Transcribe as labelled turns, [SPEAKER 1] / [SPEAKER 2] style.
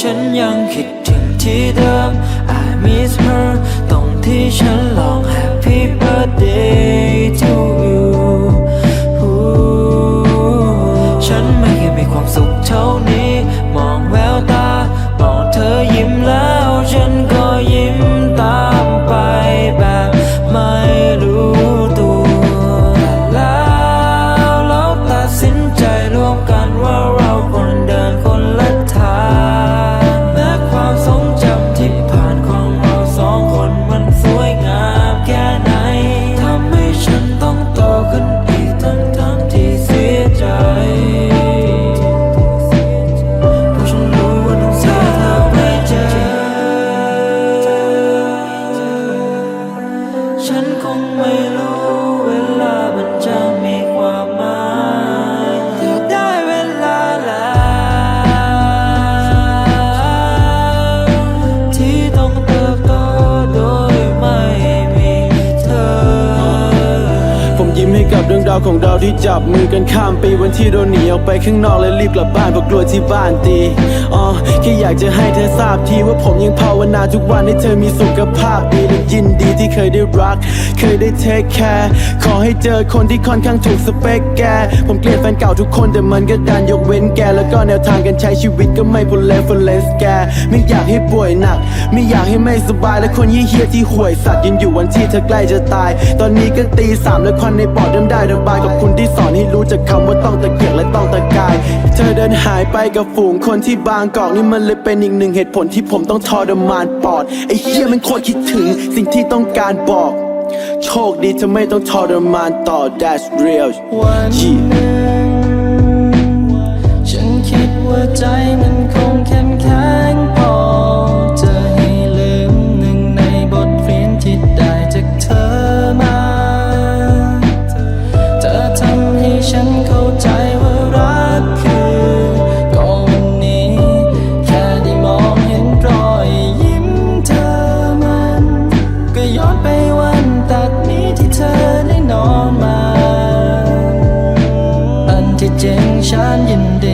[SPEAKER 1] ฉันยังคิดถึงที่เดิม I miss her ตรงที่ฉันลอง Happy birthday to you ฉันไม่เคยมีความสุขเท่านี้ มองแววตา กับเรื่องราวของเราที่
[SPEAKER 2] จับมือกันข้ามปีวันที่เราหนีออกไปข้างนอกและรีบกลับบ้านเพราะกลัวที่บ้านตีอ๋อแค่อยากจะให้เธอทราบทีว่าผมยังภาวนาทุกวันให้เธอมีสุขภาพดีและยินดีที่เคยได้รัก เคยได้เทคแคร์ขอให้เจอคนที่ค่อนข้างถูกสเปคแก ผมเกลียดแฟนเก่าทุกคนแต่มันก็ดันยกเว้นแก แล้วก็แนวทางการใช้ชีวิตก็ไม่พูเลฟเลสแก ไม่อยากให้ป่วยหนัก ไม่อยากให้ไม่สบายและคนเหี้ยที่ห่วยสัตว์ยังอยู่วันที่เธอใกล้จะตาย ตอนนี้ก็ตีสามแล้วควันในปอดเริ่มได้ระบายกับคุณที่สอนให้รู้จักคำว่าต้องตะเกียกและต้องตะกาย เธอเดินหายไปกับฝูงคนที่บางกอกนี่มันเลยเป็นอีกหนึ่งเหตุผลที่ผมต้องทรมานปอดไอ้เหี้ยมันโคตรคิดถึงสิ่งที่ต้องการบอก โชคดีเธอไม่ต้องทรมานต่อ that's real
[SPEAKER 1] วัน
[SPEAKER 2] Yeah
[SPEAKER 1] หนึ่งฉันคิดว่าใจมันคงเข้มแข็ ได้นอนมาอันที่จริงฉันยินดี